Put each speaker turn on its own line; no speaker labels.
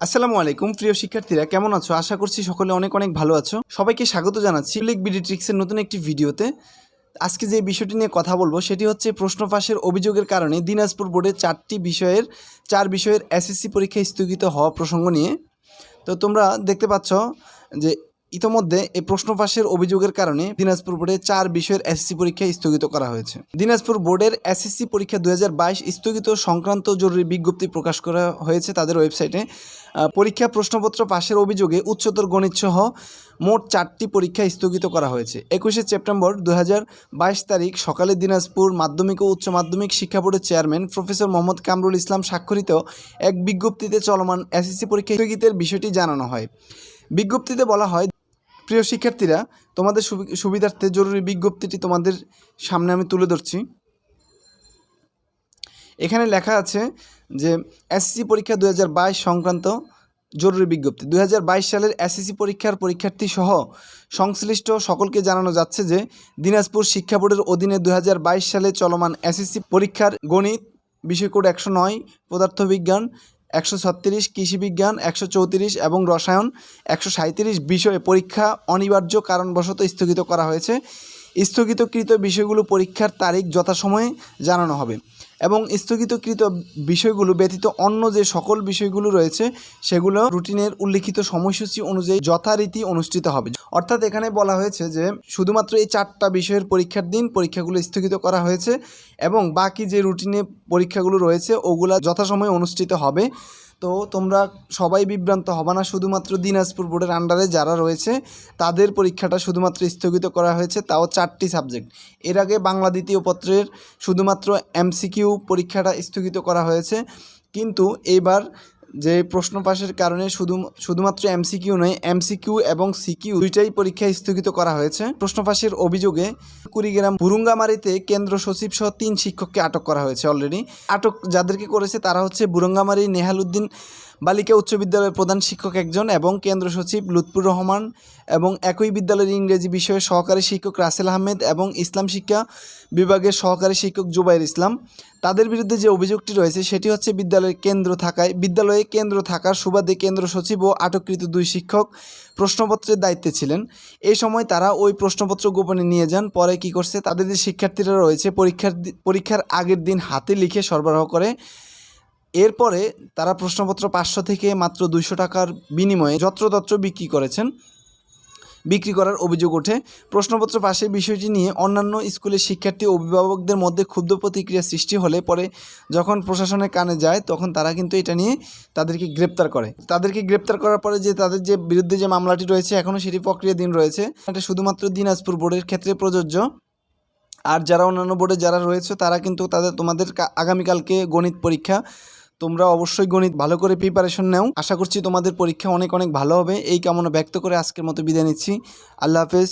আসসালামু আলাইকুম, প্রিয় শিক্ষার্থীরা, কেমন আছো? আশা করছি সকলে অনেক অনেক ভালো আছো। সবাইকে স্বাগত জানাচ্ছি লিগ বিডি ট্রিক্সের নতুন একটি ভিডিওতে। আজকে যে বিষয়টি নিয়ে কথা বলব, সেটি হচ্ছে প্রশ্ন ফাঁসের অভিযোগের কারণে দিনাজপুর বোর্ডে চারটি বিষয়ের, চার বিষয়ের এসএসসি পরীক্ষা স্থগিত হওয়া প্রসঙ্গ নিয়ে। তো তোমরা দেখতে পাচ্ছ যে ইতোমধ্যে এই প্রশ্ন ফাঁসের অভিযোগের কারণে দিনাজপুর বোর্ডে চার বিষয়ের এসএসসি পরীক্ষা স্থগিত করা হয়েছে। দিনাজপুর বোর্ডের এসএসসি পরীক্ষা দু হাজার বাইশ স্থগিত সংক্রান্ত জরুরি বিজ্ঞপ্তি প্রকাশ করা হয়েছে তাদের ওয়েবসাইটে। পরীক্ষা প্রশ্নপত্র পাশের অভিযোগে উচ্চতর গণিত সহ মোট চারটি পরীক্ষা স্থগিত করা হয়েছে। একুশে সেপ্টেম্বর দু হাজার বাইশ তারিখ সকালে দিনাজপুর মাধ্যমিক ও উচ্চ মাধ্যমিক শিক্ষা বোর্ডের চেয়ারম্যান প্রফেসর মোহাম্মদ কামরুল ইসলাম স্বাক্ষরিত এক বিজ্ঞপ্তিতে চলমান এসএসসি পরীক্ষা স্থগিতের বিষয়টি জানানো হয়। বিজ্ঞপ্তিতে বলা হয়, প্রিয় শিক্ষার্থীরা, তোমাদের সুবি- সুবিধার্থে জরুরি বিজ্ঞপ্তিটি তোমাদের সামনে আমি তুলে ধরছি। এখানে লেখা আছে যে, এসএসসি পরীক্ষা দু হাজার বাইশ সংক্রান্ত জরুরি বিজ্ঞপ্তি। দু হাজার বাইশ সালের এসএসসি পরীক্ষার পরীক্ষার্থী সহ সংশ্লিষ্ট সকলকে জানানো যাচ্ছে যে, দিনাজপুর শিক্ষা বোর্ডের অধীনে দু হাজার বাইশ সালে চলমান এসএসসি পরীক্ষার গণিত বিষয় কোড একশো নয়, পদার্থবিজ্ঞান একশো ছত্রিশ কৃষিবিজ্ঞান, একশো চৌত্রিশ এবং রসায়ন, একশো সাঁত্রিশ বিষয়ে পরীক্ষা অনিবার্য কারণবশত স্থগিত করা হয়েছে। স্থগিতকৃত বিষয়গুলো পরীক্ষার তারিখ, যথাসময়ে জানানো হবে। এবং স্থগিতকৃত বিষয়গুলো ব্যতীত অন্য যে সকল বিষয়গুলো রয়েছে, সেগুলো রুটিনের উল্লিখিত সময়সূচি অনুযায়ী যথারীতি অনুষ্ঠিত হবে। অর্থাৎ এখানে বলা হয়েছে যে, শুধুমাত্র এই চারটা বিষয়ের পরীক্ষার দিন পরীক্ষাগুলো স্থগিত করা হয়েছে এবং বাকি যে রুটিনে পরীক্ষাগুলো রয়েছে, ওগুলা যথাসময়ে অনুষ্ঠিত হবে। তো তোমরা সবাই বিভ্রান্ত হবে না। শুধুমাত্র দিনাজপুর বোর্ডের আন্ডারে যারা রয়েছে, তাদের পরীক্ষাটা শুধুমাত্র স্থগিত করা হয়েছে, তাও চারটি সাবজেক্ট এর আগে বাংলা দ্বিতীয় পত্রের শুধুমাত্র এমসিকিউ পরীক্ষাটা স্থগিত করা হয়েছে। কিন্তু এইবার যে প্রশ্ন পাশের কারণে শুধু, শুধুমাত্র এমসিকিউ নয়, এমসিকিউ এবং সিকিউ দুইটাই পরীক্ষা স্থগিত করা হয়েছে। প্রশ্ন পাশের অভিযোগে কুড়িগ্রাম বুরুঙ্গামারিতে কেন্দ্র সচিব সহ তিন শিক্ষককে আটক করা হয়েছে অলরেডি আটক যাদেরকে করেছে তারা হচ্ছে বুরঙ্গামারি নেহাল উদ্দিন বালিকা উচ্চ বিদ্যালয়ের প্রধান শিক্ষক একজন এবং কেন্দ্র সচিব লুৎফুর রহমান এবং একই বিদ্যালয়ের ইংরেজি বিষয়ের সহকারী শিক্ষক রাসেল আহমেদ এবং ইসলাম শিক্ষা বিভাগের সহকারী শিক্ষক জুবাইর ইসলাম। তাদের বিরুদ্ধে যে অভিযোগটি রয়েছে, সেটি হচ্ছে বিদ্যালয়ের কেন্দ্র থাকায় বিদ্যালয়ে কেন্দ্র থাকার সুবাদে কেন্দ্র সচিব ও আটককৃত দুই শিক্ষক প্রশ্নপত্রের দায়িত্বে ছিলেন। এই সময় তারা ওই প্রশ্নপত্র গোপনে নিয়ে যান। পরে কি করছে, তাদের যে শিক্ষার্থীরা রয়েছে, পরীক্ষার পরীক্ষার আগের দিন হাতে লিখে সরবরাহ করে। এরপরে তারা প্রশ্নপত্র পাঁচশো থেকে মাত্র দুইশো টাকার বিনিময়ে যত্রতত্র বিক্রি করেছেন। বিক্রি করার অভিযোগ ওঠে। প্রশ্নপত্র পাশের বিষয়টি নিয়ে অন্যান্য স্কুলের শিক্ষার্থী অভিভাবকদের মধ্যে ক্ষুব্ধ প্রতিক্রিয়া সৃষ্টি হলে পরে যখন প্রশাসনের কানে যায়, তখন তারা কিন্তু এটা নিয়ে তাদেরকে গ্রেপ্তার করে। তাদেরকে গ্রেপ্তার করার পরে যে তাদের যে বিরুদ্ধে যে মামলাটি রয়েছে, এখনও সেটি প্রক্রিয়াধীন রয়েছে। এটা শুধুমাত্র দিনাজপুর বোর্ডের ক্ষেত্রে প্রযোজ্য। আর যারা অন্যান্য বোর্ডে যারা রয়েছে, তারা কিন্তু তাদের তোমাদের আগামীকালকে গণিত পরীক্ষা তোমরা অবশ্যই গণিত ভালো করে প্রিপারেশন নেও। আশা করছি তোমাদের পরীক্ষা অনেক অনেক ভালো হবে। এই কামনা ব্যক্ত করে আজকের মতো বিদায় নিচ্ছি। আল্লাহ হাফেজ।